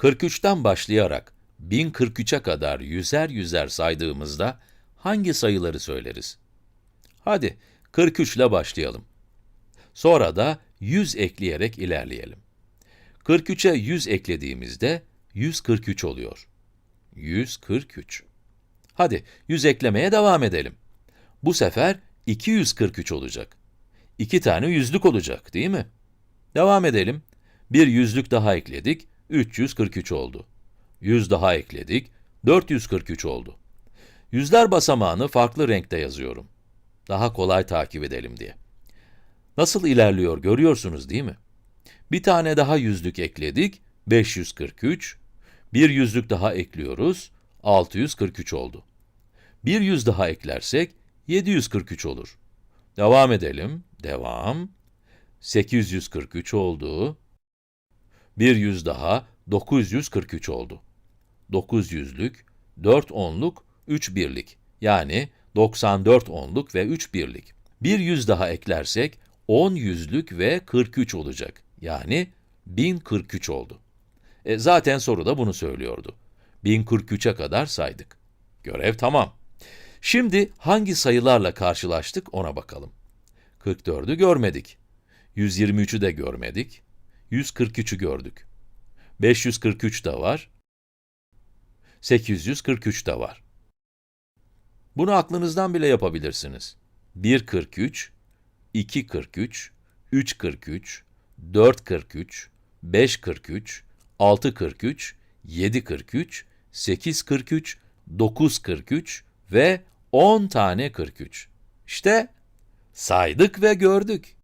43'ten başlayarak 1043'e kadar yüzer yüzer saydığımızda hangi sayıları söyleriz? Hadi 43 ile başlayalım. Sonra da 100 ekleyerek ilerleyelim. 43'e 100 eklediğimizde 143 oluyor. 143. Hadi 100 eklemeye devam edelim. Bu sefer 243 olacak. İki tane yüzlük olacak, değil mi? Devam edelim. Bir yüzlük daha ekledik, 343 oldu. 100 daha ekledik, 443 oldu. Yüzler basamağını farklı renkte yazıyorum. Daha kolay takip edelim diye. Nasıl ilerliyor görüyorsunuz değil mi? Bir tane daha yüzlük ekledik, 543. Bir yüzlük daha ekliyoruz, 643 oldu. Bir yüz daha eklersek, 743 olur. Devam edelim, devam. 843 oldu. Bir yüz daha, 943 oldu. 900'lük, 4 onluk, 3 birlik. Yani 94 onluk ve 3 birlik. Bir yüz daha eklersek, 10 yüzlük ve 43 olacak. Yani 1043 oldu. E, zaten soru da bunu söylüyordu. 1043'e kadar saydık. Görev tamam. Şimdi hangi sayılarla karşılaştık ona bakalım. 44'ü görmedik. 123'ü de görmedik. 143'ü gördük. 543 de var. 843 de var. Bunu aklınızdan bile yapabilirsiniz. 1.43, 2.43, 3.43, 4.43, 5.43, 6.43, 7.43, 8.43, 9.43 ve 10 tane 43. İşte saydık ve gördük.